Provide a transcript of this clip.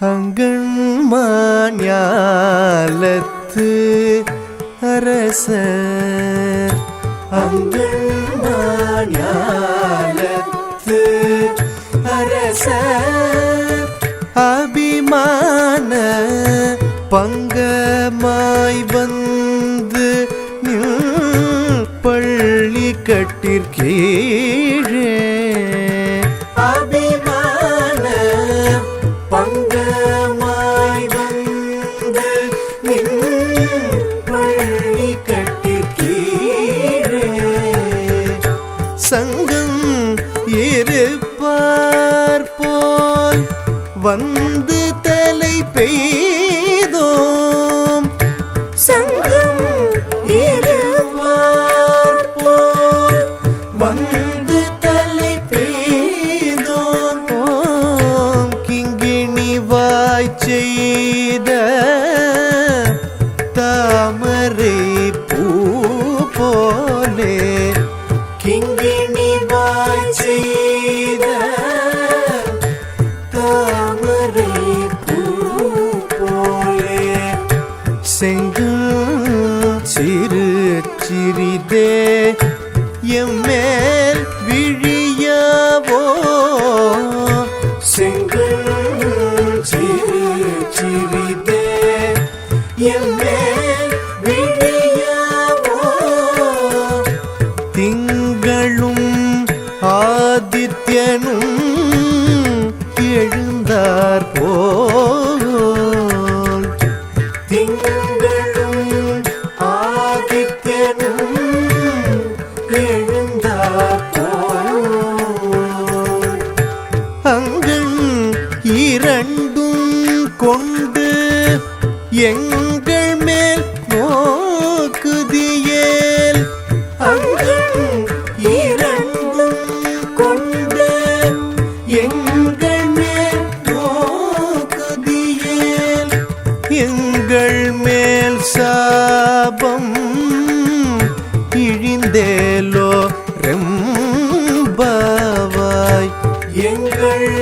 அங்கண்மாஞாலத்து அரசர். அங்கண்மாஞாலத்து அரச அபிமான பங்கமாய் வந்து நில் பள்ளி கட்டிற்கீழே. பள்ளி கட்டிற்கீழே சங்கம் இருப்பார் போல் வந்து தலை பெய்தோம். சங்கம் இருப்பார் போல் வந்து தலை பெய்தோம். கிங்கிணி வாய் செய்த தாமரை பூ போலே செங்கும் சிறு சிறிதே எம்மேல் விழியாவோ. செங்கும் சிறு சிறிதே எம்மேல் ஆதித்யனும் எழுந்தார் போல். திங்களும் ஆதித்யனும் எழுந்தார் போல். அங்கள் இரண்டும் கொண்டு எங்கள் மேல் எங்கள் மேல் சாபம் இழிந்தேலோ ரெம்பவாய். எங்கள்